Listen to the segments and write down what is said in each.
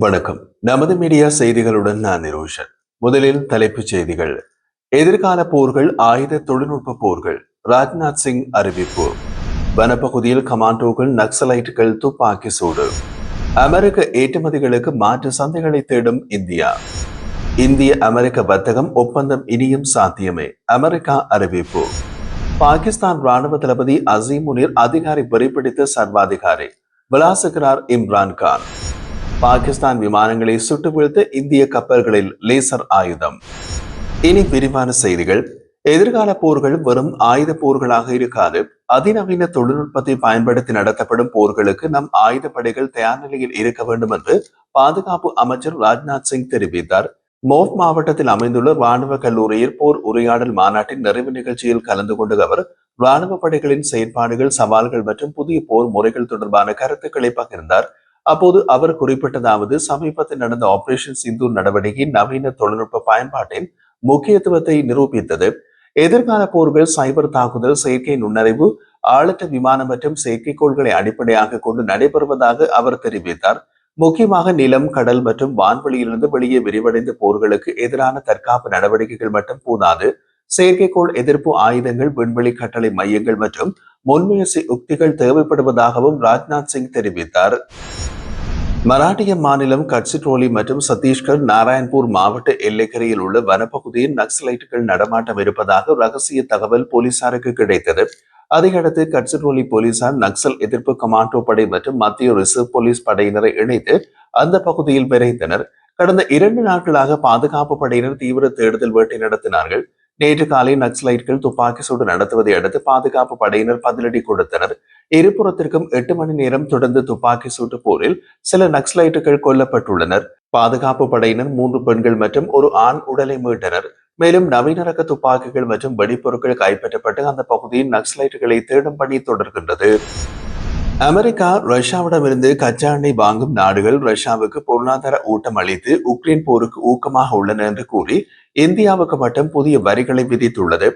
வணக்கம். நமது மீடியா செய்திகளுடன் நான் நிரோஷன். முதலில் தலைப்புச் செய்திகள். எதிர்கால போர்கள் ஆயுத தொழில்நுட்ப போர்கள். ராஜ்நாத் சிங் அறிவிப்பு. வனப்பகுதியில் கமாண்டோக்கள் நக்சலைட்டுகள் துப்பாக்கி சூடு. அமெரிக்க ஏற்றுமதிகளுக்கு மாற்று சந்தைகளை தேடும் இந்தியா. இந்திய அமெரிக்க வர்த்தகம் ஒப்பந்தம் இனியும் சாத்தியமே. அமெரிக்கா அறிவிப்பு. பாகிஸ்தான் ராணுவ தளபதி அசீமுனிர் அதிகாரி பொறிப்பிடித்த சர்வாதிகாரி. விளாசுகிறார் இம்ரான் கான். பாகிஸ்தான் விமானங்களை சுட்டு வீழ்த்த இந்திய கப்பல்களில் லேசர் ஆயுதம். இனி விரிவான செய்திகள். எதிர்கால போர்கள் வெறும் ஆயுத போர்களாக இருக்காது. அதிநவீன தொழில்நுட்பத்தை பயன்படுத்தி நடத்தப்படும் போர்களுக்கு நம் ஆயுதப்படைகள் தயார் நிலையில் இருக்க வேண்டும் என்று பாதுகாப்பு அமைச்சர் ராஜ்நாத் சிங் தெரிவித்தார். மோவ் மாவட்டத்தில் அமைந்துள்ள ராணுவ கல்லூரியில் போர் உரையாடல் மாநாட்டின் நிறைவு நிகழ்ச்சியில் கலந்து கொண்ட அவர் ராணுவ படைகளின் செயற்பாடுகள் சவால்கள் மற்றும் புதிய போர் முறைகள் தொடர்பான கருத்துக்களை பகிர்ந்தார். அப்போது அவர் குறிப்பிட்டதாவது சமீபத்தில் நடந்த ஆபரேஷன் சிந்து நடவடிக்கை நவீன தொழில்நுட்ப பயன்பாட்டின் முக்கியத்துவத்தை நிரூபித்தது. எதிர்கால போர்கள் சைபர் தாக்குதல் செயற்கை நுண்ணறிவு ஆளற்ற விமானம் மற்றும் செயற்கைக்கோள்களை அடிப்படையாக கொண்டு நடைபெறுவதாக அவர் தெரிவித்தார். முக்கியமாக நிலம் கடல் மற்றும் வான்வெளியிலிருந்து வெளியே விரிவடைந்த போர்களுக்கு எதிரான தற்காப்பு நடவடிக்கைகள் மட்டும் போதாது. செயற்கைக்கோள் எதிர்ப்பு ஆயுதங்கள் விண்வெளி கட்டளை மையங்கள் மற்றும் முன்முயற்சி உக்திகள் தேவைப்படுவதாகவும் ராஜ்நாத் சிங் தெரிவித்தார். மராட்டிய மாநிலம் கட்சிட்ரோலி மற்றும் சத்தீஸ்கர் நாராயண்பூர் மாவட்ட எல்லைக்கரையில் உள்ள வனப்பகுதியில் நக்சலைட்டுகள் நடமாட்டம் இருப்பதாக ரகசிய தகவல் போலீசாருக்கு கிடைத்தது. அதையடுத்து கட்சிட்ரோலி போலீசார் நக்சல் எதிர்ப்பு கமாண்டோ படை மற்றும் மத்திய ரிசர்வ் போலீஸ் படையினரை இணைத்து அந்த பகுதியில் விரைந்தனர் கடந்த இரண்டு நாட்களாக பாதுகாப்பு படையினர் தீவிர தேடுதல் வேட்டை நடத்தினார்கள். நேற்று காலை நக்சலைட்கள் துப்பாக்கி சூடு நடத்துவதை அடுத்து பாதுகாப்பு படையினர் பதிலடி கொடுத்தனர். இருபுறத்திற்கும் எட்டு மணி நேரம் தொடர்ந்து துப்பாக்கி சூட்டு போரில் சில நக்சலைட்டுகள் கொல்லப்பட்டுள்ளனர். பாதுகாப்பு படையினர் மூன்று பெண்கள் மற்றும் ஒரு ஆண் உடலை மீட்டனர். மேலும் நவீன ரக துப்பாக்கிகள் மற்றும் வெடிப்பொருட்கள் கைப்பற்றப்பட்டு அந்த பகுதியின் நக்சலைட்டுகளை தேடும் பணி தொடர்கின்றது. அமெரிக்கா ரஷ்யாவிடமிருந்து கச்சா எண்ணெய் வாங்கும் நாடுகள் ரஷ்யாவுக்கு பொருளாதார ஊட்டம் அளித்து உக்ரைன் போருக்கு ஊக்கமாக உள்ளன என்று கூறி இந்தியாவுக்கு மட்டும் புதிய வரிகளை விதித்துள்ளது.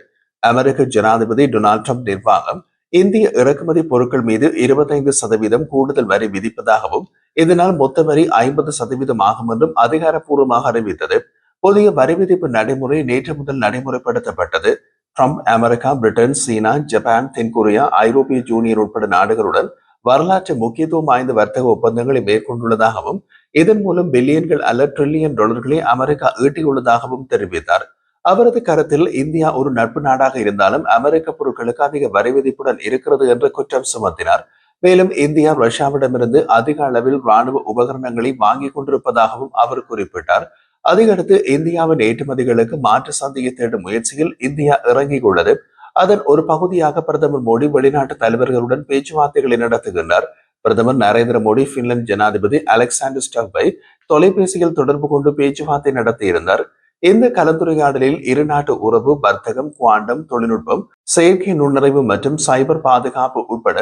அமெரிக்க ஜனாதிபதி டொனால்ட் ட்ரம்ப் நிர்வாகம் இந்திய இறக்குமதி பொருட்கள் மீது இருபத்தைந்து சதவீதம் கூடுதல் வரி விதிப்பதாகவும் இதனால் மொத்த வரி ஐம்பது சதவீதம் ஆகும் என்றும் அதிகாரப்பூர்வமாக அறிவித்தது. புதிய வரி விதிப்பு நடைமுறை நேற்று முதல் நடைமுறைப்படுத்தப்பட்டது. Trump America Britain China Japan தென்கொரியா ஐரோப்பிய ஜூனியர் உட்பட நாடுகளுடன் வரலாற்று முக்கியத்துவம் வாய்ந்த வர்த்தக ஒப்பந்தங்களை மேற்கொண்டுள்ளதாகவும் இதன் மூலம் பில்லியன்கள் அல்ல ட்ரில்லியன் டாலர்களை அமெரிக்கா ஈட்டியுள்ளதாகவும் தெரிவித்தார். அவரது கருத்தில் இந்தியா ஒரு நட்பு நாடாக இருந்தாலும் அமெரிக்க பொருட்களுக்கு அதிக வரி விதிப்புடன் இருக்கிறது என்று குற்றம் சுமத்தினார். மேலும் இந்தியா ரஷ்யாவிடமிருந்து அதிக அளவில் ராணுவ உபகரணங்களை வாங்கிக் கொண்டிருப்பதாகவும் அவர் குறிப்பிட்டார். அதையடுத்து இந்தியாவின் ஏற்றுமதிகளுக்கு மாற்று சந்தையை தேடும் முயற்சியில் இந்தியா இறங்கியுள்ளது. அதன் ஒரு பகுதியாக பிரதமர் மோடி வெளிநாட்டு தலைவர்களுடன் பேச்சுவார்த்தைகளை நடத்துகின்றார். பிரதமர் நரேந்திர மோடி பின்லாந்து ஜனாதிபதி அலெக்சாண்டர் ஸ்டவ்வை தொலைபேசியில் தொடர்பு கொண்டு பேச்சுவார்த்தை நடத்தியிருந்தார். இந்த கலந்துரையாடலில் இருநாட்டு உறவு வர்த்தகம் குவாண்டம் தொழில்நுட்பம் செயற்கை நுண்ணறிவு மற்றும் சைபர் பாதுகாப்பு உட்பட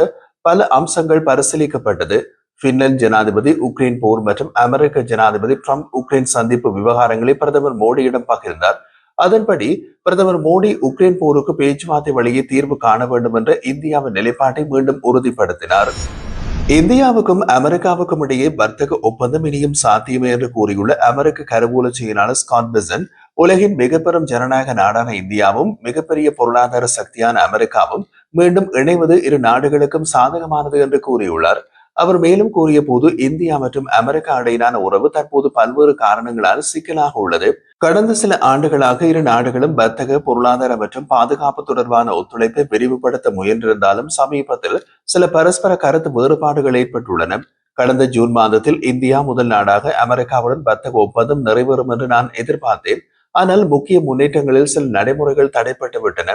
பல அம்சங்கள் பரிசீலிக்கப்பட்டது. பின்லாந்து ஜனாதிபதி உக்ரைன் போர் மற்றும் அமெரிக்க ஜனாதிபதி ட்ரம்ப் உக்ரைன் சந்திப்பு விவகாரங்களை பிரதமர் மோடியிடம் பகிர்ந்தார். அதன்படி பிரதமர் மோடி உக்ரைன் போருக்கு பேச்சுவார்த்தை வழியே தீர்வு காண வேண்டும் என்ற இந்தியாவின் நிலைப்பாட்டை மீண்டும் உறுதிப்படுத்தினார். இந்தியாவுக்கும் அமெரிக்காவுக்கும் இடையே வர்த்தக ஒப்பந்தம் இனியும் சாத்தியமே என்று கூறியுள்ள அமெரிக்க கருவூல செயலாளர் ஸ்காட் பிசன் உலகின் மிக ஜனநாயக நாடான இந்தியாவும் மிகப்பெரிய பொருளாதார சக்தியான அமெரிக்காவும் மீண்டும் இணைவது இரு நாடுகளுக்கும் சாதகமானது என்று கூறியுள்ளார். அவர் மேலும் கூறிய போது இந்தியா மற்றும் அமெரிக்கா இடையிலான உறவு தற்போது பல்வேறு காரணங்களால் சிக்கலாக உள்ளது. கடந்த சில ஆண்டுகளாக இரு நாடுகளும் வர்த்தக பொருளாதார மற்றும் பாதுகாப்பு தொடர்பான ஒத்துழைப்பை விரிவுபடுத்த முயன்றிருந்தாலும் சமீபத்தில் சில பரஸ்பர கருத்து வேறுபாடுகள் ஏற்பட்டுள்ளன. கடந்த ஜூன் மாதத்தில் இந்தியா முதல் நாடாக அமெரிக்காவுடன் வர்த்தக ஒப்பந்தம் நிறைவேறும் என்று நான் எதிர்பார்த்தேன். ஆனால் முக்கிய முன்னேற்றங்களில் சில நடைமுறைகள் தடைப்பட்டு விட்டன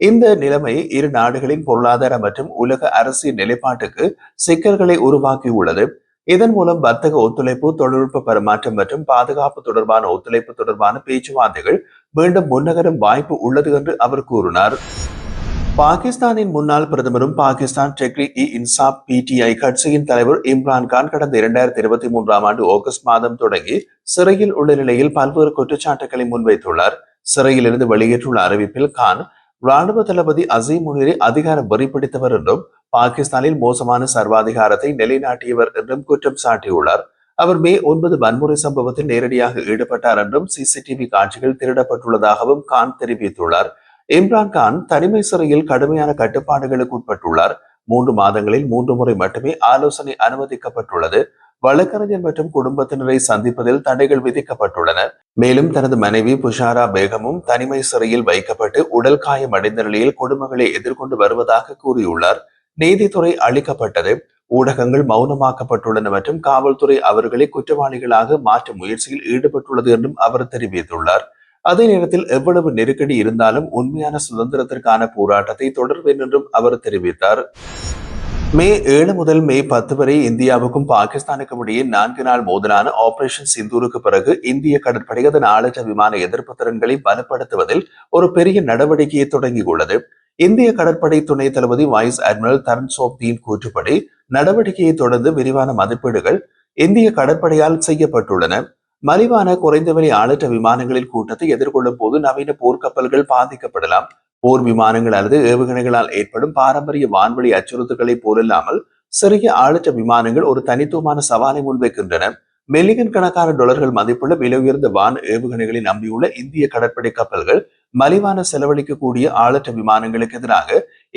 இந்த நிலைமை இரு நாடுகளின் பொருளாதார மற்றும் உலக அரசியல் நிலைப்பாட்டுக்கு சிக்கல்களை உருவாக்கியுள்ளது. இதன் மூலம் வர்த்தக ஒத்துழைப்பு தொழில்நுட்ப பரிமாற்றம் மற்றும் பாதுகாப்பு தொடர்பான ஒத்துழைப்பு தொடர்பான பேச்சுவார்த்தைகள் மீண்டும் முன்னகரும் வாய்ப்பு உள்ளது என்று அவர் கூறினார். பாகிஸ்தானின் முன்னாள் பிரதமரும் பாகிஸ்தான் டெக்ரி இ இன்சாப் பிடிஐ கட்சியின் தலைவர் இம்ரான்கான் கடந்த இரண்டாயிரத்தி இருபத்தி மூன்றாம் ஆண்டு ஆகஸ்ட் மாதம் தொடங்கி சிறையில் உள்ள நிலையில் பல்வேறு குற்றச்சாட்டுகளை முன்வைத்துள்ளார். சிறையிலிருந்து வெளியேற்றுள்ள அறிவிப்பில் கான் ராணுவ தளபதி அசீம் முனிரை அதிகாரம் வரிப்பிடித்தவர் என்றும் பாகிஸ்தானில் மோசமான சர்வாதிகாரத்தை நிலைநாட்டியவர் என்றும் குற்றம் சாட்டியுள்ளார். அவர் மே ஒன்பது வன்முறை சம்பவத்தில் நேரடியாக ஈடுபட்டார் என்றும் சிசிடிவி காட்சிகள் திருடப்பட்டுள்ளதாகவும் கான் தெரிவித்துள்ளார். இம்ரான் கான் தனிமை சிறையில் கடுமையான கட்டுப்பாடுகளுக்கு உட்பட்டுள்ளார். மூன்று மாதங்களில் மூன்று முறை மட்டுமே ஆலோசனை அனுமதிக்கப்பட்டுள்ளது. வழக்கறிஞர் மற்றும் குடும்பத்தினரை சந்திப்பதில் தடைகள் விதிக்கப்பட்டுள்ளன. மேலும் தனது மனைவி புஷாரா பேகமும் தனிமை சிறையில் வைக்கப்பட்டு உடல் காயம் அடைந்த நிலையில் குடும்பங்களை எதிர்கொண்டு வருவதாக கூறியுள்ளார். நீதித்துறை அளிக்கப்பட்டது. ஊடகங்கள் மௌனமாக்கப்பட்டுள்ளன மற்றும் காவல்துறை அவர்களை குற்றவாளிகளாக மாற்றும் முயற்சியில் ஈடுபட்டுள்ளது என்றும் அவர் தெரிவித்துள்ளார். அதே நேரத்தில் எவ்வளவு நெருக்கடி இருந்தாலும் உண்மையான சுதந்திரத்திற்கான போராட்டத்தை தொடர்வேன் என்றும் அவர் தெரிவித்தார். மே ஏழு முதல் மே பத்து வரை இந்தியாவுக்கும் பாகிஸ்தானுக்கும் இடையே நான்கு நாள் மோதலான ஆபரேஷன் சிந்தூருக்கு பிறகு இந்திய கடற்படை அதன் ஆளற்ற விமான எதிர்ப்பு திறன்களை பலப்படுத்துவதில் ஒரு பெரிய நடவடிக்கையை தொடங்கியுள்ளது. இந்திய கடற்படை துணை தளபதி வைஸ் அட்மிரல் தரன் சோப்தீன் கூற்றுப்படி நடவடிக்கையை தொடர்ந்து விரிவான மதிப்பீடுகள் இந்திய கடற்படையால் செய்யப்பட்டுள்ளன. மலிவான குறைந்த விலை ஆளற்ற விமானங்களின் கூட்டத்தை எதிர்கொள்ளும் போது நவீன போர்க்கப்பல்கள் பாதிக்கப்படலாம். போர் விமானங்கள் அல்லது ஏவுகணைகளால் ஏற்படும் பாரம்பரிய வான்வழி அச்சுறுத்தல்களை போலில்லாமல் சிறிய ஆளுச்ச விமானங்கள் ஒரு தனித்துவமான சவாலை முன்வைக்கின்றன. மில்லியன் கணக்கான டாலர்கள் மதிப்புள்ள விலை உயர்ந்த வான் ஏவுகணைகளை நம்பியுள்ள இந்திய கடற்படை கப்பல்கள் மலிவான செலவழிக்கக்கூடிய ஆளற்ற விமானங்களுக்கு எதிராக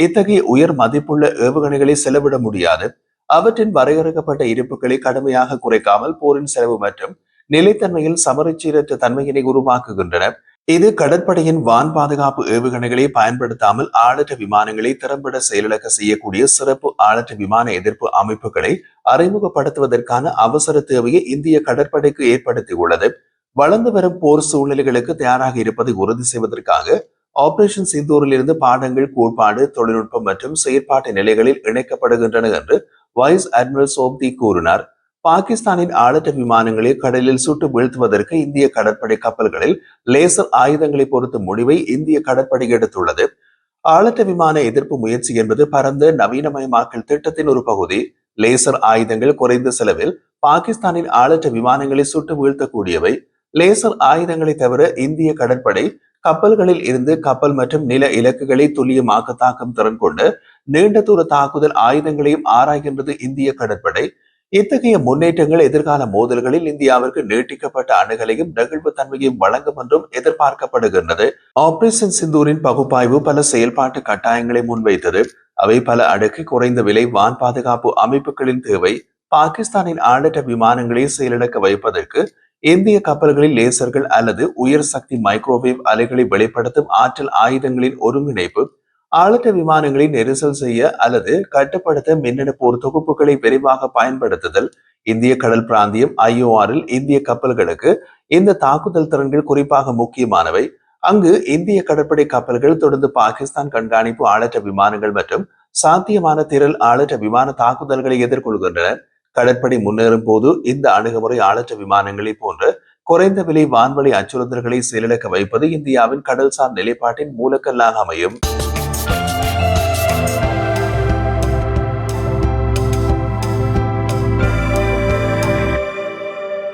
இத்தகைய உயர் மதிப்புள்ள ஏவுகணைகளை செலவிட முடியாது. அவற்றின் வரையறுக்கப்பட்ட இருப்புகளை கடுமையாக குறைக்காமல் போரின் செலவு மற்றும் நிலைத்தன்மையில் சமரச்சீரற்ற தன்மையினை உருவாக்குகின்றன. இது கடற்படையின் வான் பாதுகாப்பு ஏவுகணைகளை பயன்படுத்தாமல் ஆளற்ற விமானங்களை திறம்பட செயலிழக்க செய்யக்கூடிய சிறப்பு ஆளற்ற விமான எதிர்ப்பு அமைப்புகளை அறிமுகப்படுத்துவதற்கான அவசர தேவையை இந்திய கடற்படைக்கு ஏற்படுத்தியுள்ளது. வளர்ந்து வரும் போர் சூழ்நிலைகளுக்கு தயாராக இருப்பதை உறுதி செய்வதற்காக ஆபரேஷன் சிந்தூரிலிருந்து பாடங்கள் கோட்பாடு தொழில்நுட்பம் மற்றும் செயற்பாட்டு நிலைகளில் இணைக்கப்படுகின்றன என்று வைஸ் அட்மிரல் சோப்தி கூறினார். பாகிஸ்தானின் ஆளற்ற விமானங்களை கடலில் சுட்டு வீழ்த்துவதற்கு இந்திய கடற்படை கப்பல்களில் லேசர் ஆயுதங்களை பொறுத்தும் முடிவை இந்திய கடற்படை எடுத்துள்ளது. ஆளற்ற விமான எதிர்ப்பு முயற்சி என்பது பரந்த நவீனமயமாக்கல் திட்டத்தின் ஒரு பகுதி. லேசர் ஆயுதங்கள் குறைந்த செலவில் பாகிஸ்தானின் ஆளற்ற விமானங்களை சுட்டு வீழ்த்தக்கூடியவை. லேசர் ஆயுதங்களை தவிர இந்திய கடற்படை கப்பல்களில் இருந்து கப்பல் மற்றும் நில இலக்குகளை துல்லியமாக தாக்கும் திறன் கொண்டு நீண்ட தூர தாக்குதல் ஆயுதங்களையும் ஆராய்கின்றது இந்திய கடற்படை. இத்தகைய முன்னேற்றங்கள் எதிர்கால மோதல்களில் இந்தியாவிற்கு நீட்டிக்கப்பட்ட அணுகலையும் நெகிழ்வு தன்மையும் வழங்கும் என்றும் எதிர்பார்க்கப்படுகின்றது. ஆபரேஷன் சிந்தூரின் பகுப்பாய்வு பல செயல்பாட்டு கட்டாயங்களை முன்வைத்தது. அவை பல அடுக்கு குறைந்த விலை வான் பாதுகாப்பு அமைப்புகளின் தேவை பாகிஸ்தானின் ஆளற்ற விமானங்களை செயலிழக்க வைப்பதற்கு இந்திய கப்பல்களில் லேசர்கள் அல்லது உயர் சக்தி மைக்ரோவேவ் அலைகளை வெளிப்படுத்தும் ஆற்றல் ஆயுதங்களின் ஒருங்கிணைப்பு ஆளற்ற விமானங்களை நெரிசல் செய்ய அல்லது கட்டுப்படுத்த மின்னணு போர் தொகுப்புகளை விரைவாக பயன்படுத்துதல் இந்திய கடல் பிராந்தியம் ஐஓஆரில் இந்திய கப்பல்களுக்கு இந்த தாக்குதல் திறன்கள் குறிப்பாக முக்கியமானவை. அங்கு இந்திய கடற்படை கப்பல்கள் தொடர்ந்து பாகிஸ்தான் கண்காணிப்பு ஆளற்ற விமானங்கள் மற்றும் சாத்தியமான திரள் ஆளற்ற விமான தாக்குதல்களை எதிர்கொள்கின்றன. கடற்படை முன்னேறும் போது இந்த அணுகுமுறை ஆளற்ற விமானங்களை போன்ற குறைந்த விலை வான்வழி அச்சுறுத்தல்களை செயலிழக்க வைப்பது இந்தியாவின் கடல்சார் நிலைப்பாட்டின் மூலக்கல்லாக அமையும்.